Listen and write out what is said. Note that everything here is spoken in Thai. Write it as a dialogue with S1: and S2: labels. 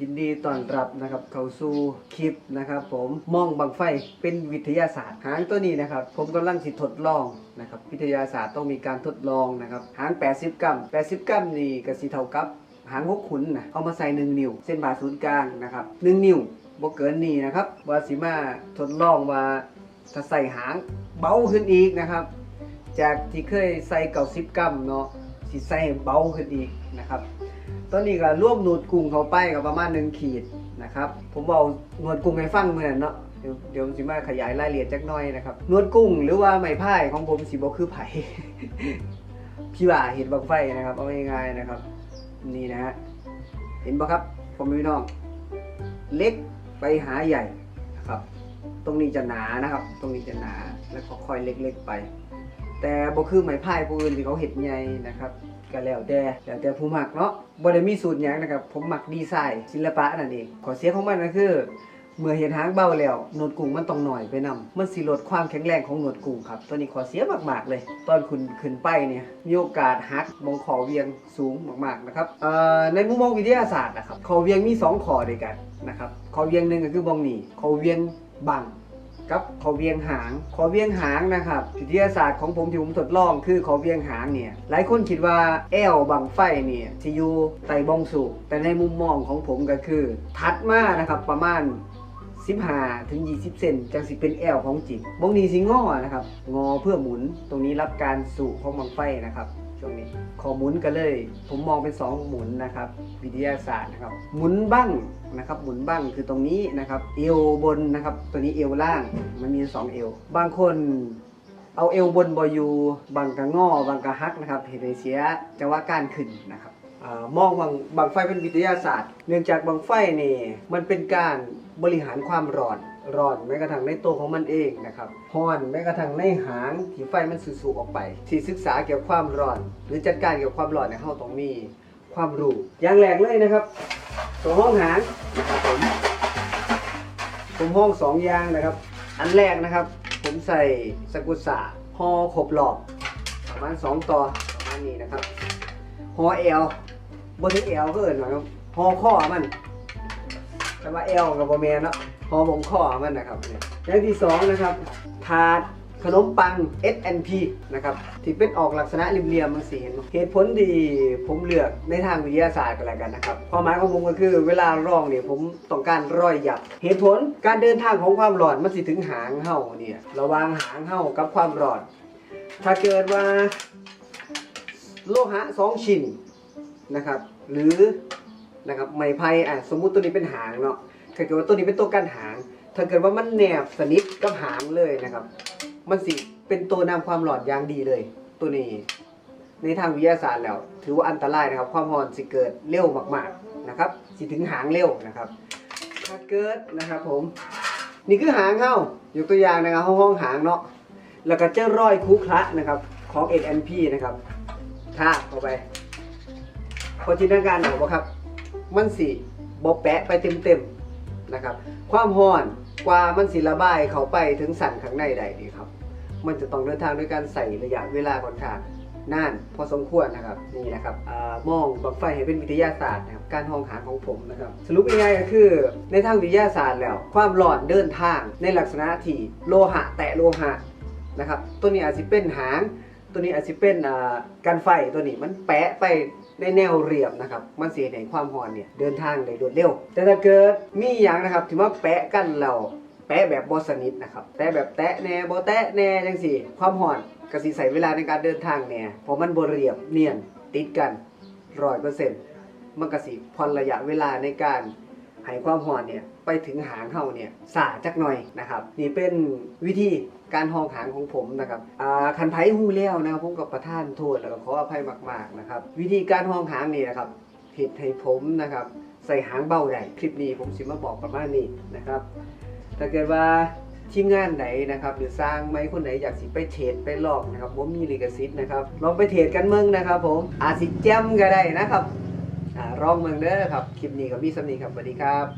S1: ยินดีต้อนรับนะครับเข้าสู่คลิปนะครับ ผมมองบังไฟเป็นวิทยาศาสตร์ หางตัวนี้นะครับ ผมกำลังสิทดลองนะครับ วิทยาศาสตร์ต้องมีการทดลองนะครับ หาง 80 กรัม 80 กรัมนี่ก็สิเท่ากับหางหกขุนนะเอามาใส่หนึ่งนิ้ว เส้นผ่าศูนย์กลางนะครับหนึ่งนิ้วบ่เกินนี้นะครับว่าสิมาทดลองว่าถ้าใส่หางเบาขึ้นอีกนะครับ จากที่เคยใส่เก่าสิบกรัมเนาะสิใส่เบาขึ้นอีกนะครับ ตอนนี้ก็รวบหนวดกุ้งเข้าไปกับประมาณหนึ่งขีดนะครับ ผมเอาหนวดกุ้งให้ฟังเหมือนเนาะเดี๋ยวเดี๋ยวสิมาขยายรายละเอียดจักหน่อยนะครับหนวดกุ้งหรือว่าไม้พายของผมสิบ่คือไผ่พี่ว่าเห็นบังไฟนะครับ เอาง่ายๆนะครับ นี่นะฮะเห็นปะครับผมพี่น้องเล็กไปหาใหญ่นะครับ ตรงนี้จะหนานะครับ ตรงนี้จะหนาแล้วก็ค่อยเล็กๆไป แต่บ่คือไม้พายผู้อื่นที่เขาเห็ดใหญ่นะครับ ก็แล้วแต่แล้วแต่ผู้มักเนาะบ่ได้มีสูตรหยังนะครับ ผมมักดีไซน์ศิลปะนั่นเองขอเสียของมันก็คือ เมื่อเห็นหางเบาแล้วหนวดกุ้งมันต้องหน่อยไปนำมันสิลดความแข็งแรงของหนวดกุ้งครับ ตัวนี้ขอเสียมากๆเลย ตอนคุณขึ้นไปเนี่ยมีโอกาสหักมองขอเวียงสูงมากๆนะครับเอ่อในมุมมองวิทยาศาสตร์นะครับขอเวียงมีสองขอด้วยกันนะครับขอเวียงหนึ่งก็คือมองนี่ขอเวียงบัง กับขอเวียงหาง ขอเวียงหางนะครับวิทยาศาสตร์ของผมที่ผมทดลองคือขอเวียงหางเนี่ย หลายคนคิดว่าแอลบังไฟเนี่ยสิอยู่ไต่บองสูแต่ในมุมมองของผมก็คือ ถัดมานะครับประมาณ15ถึง 20 เซนจังสิเป็นแอลของจริงบงนี้สิงอนะครับ งอเพื่อหมุน ตรงนี้รับการสูบของบังไฟนะครับ ช่วงนี้ขอหมุนกันเลย ผมมองเป็น 2 หมุนนะครับวิทยาศาสตร์นะครับ หมุนบ้างนะครับหมุนบ้างคือตรงนี้นะครับ เอวบนนะครับ ตัวนี้เอวล่างมันมี 2 เอว บางคนเอาเอวบนบอยู่บางกะงอบางกะฮักนะครับเห็นเสียจังหวะการขึ้นนะครับอมองบางบางไฟเป็นวิทยาศาสตร์ เนื่องจากบางไฟนี่มันเป็นการบริหารความร้อน ร้อนแม้กระทั่งในตัวของมันเองนะครับร้อนแม้กระทั่งในหางที่ไฟมันสูบออกไป ที่ศึกษาเกี่ยวกับความร้อน หรือจัดการเกี่ยวกับความร้อนในยเฮาต้องมีความรู้อย่างแรกเลยนะครับตัวห้องหางนะครับผมผมห้องสองอยางนะครับ อันแรกนะครับ ผมใส่สกุสาห่อครบหลอกประมาณสองต่อประมาณนี้นะครับห่อเอลบนถึงเอลก็เอินว่าครับห่อข้อมัน แต่ว่าเอลกับบแมนเนาะห่อบงข้อมันนะครับอย่างที่สองนะครับถาดขนมปัง S&P นะครับที่เป็นออกลักษณะริมเรียมมันสีเห็นเหตุผลที่ผมเลือกในทางวิทยาศาสตร์กันแล้วกันนะครับความหมายของผมก็คือเวลาร้องเนี่ยผมต้องการร้อยหยับ เหตุผลการเดินทางของความร้อนมันสิถึงหางเห่าเนี่ยระว่างหางเห่ากับความร้อนถ้าเกิดว่าโลหะสองชิ้นนะครับหรือ นะครับไม้ไผ่อะสมมุติตัวนี้เป็นหางเนาะถ้าเกิดว่าตัวนี้เป็นตัวกันหาง ถ้าเกิดว่ามันแนบสนิทกับหางเลยนะครับ มันสิเป็นตัวนำความหลอดอย่างดีเลย ตัวนี้ ในทางวิทยาศาสตร์แล้ว ถือว่าอันตรายนะครับ ความร้อนสิเกิดเร็วมากๆนะครับ สิถึงหางเร็วนะครับถ้าเกิดนะครับผม นี่คือหางเข้ายกตัวอย่างนะครับห้องห้องหางเนาะแล้วก็เจ้ารอยคุคละนะครับของ NP นะครับทาเข้าไปพอจินตนาการออกว่าครับ มันสิบอแปะไปเต็มๆนะครับ ความร้อนกว่ามันสิระบายเขาไปถึงสันข้างในใดดีครับ มันจะต้องเดินทางด้วยการใส่ระยะเวลาค่อนข้างนานพอสมควรนะครับนี่นะครับอมองบังไฟให้เป็นวิทยาศาสตร์นะครับการห้องหางของผมนะครับสรุปง่ายๆก็คือในทางวิทยาศาสตร์แล้ว ความร้อนเดินทางในลักษณะที่โลหะแตะโลหะนะครับตัวนี้อาจจะเป็นหาง ตัวนี้อาจจะเป็นการไฟตัวนี้มันแปะไป ในแนวเรียบนะครับ มันเสียในความหอนเนี่ยเดินทางได้รวดเร็ว แต่ถ้าเกิดมีอย่างนะครับถือว่าแปะกันเราแปะแบบบอสนิทนะครับแปะแบบแตะแน่บอแตะแน่จังสี่ ความห่อนกระสีใส่เวลาในการเดินทางเนี่ยเพราะมันบเรียบเนียนติดกันร้อยเปอร์เซ็นต์มันกระสีพอนระยะเวลาในการ ให้ความหอนเนี่ยไปถึงหางเฮาเนี่ยสาจักหน่อยนะครับ นี่เป็นวิธีการหองหางของผมนะครับอ่าคันไผ่หูแล้วนะครับผมกับประท่านโทษแล้วก็ขออภัยมากๆนะครับ วิธีการหองหางนี่นะครับผิดให้ผมนะครับ ใส่หางเบาได้คลิปนี้ผมสิมาบอกประมาณนี้นะครับ ถ้าเกิดว่าทีมงานไหนนะครับ หรือสร้างไหมคนไหนอยากสิไปเทรดไปลอกนะครับผมมีลิขสิทธิ์นะครับลองไปเทรดกันเมืองนะครับ ผมอาจสิแจมก็ได้นะครับ อ่าลองเมืองเด้อครับ คลิปนี้กับพี่สำนีครับสวัสดีครับ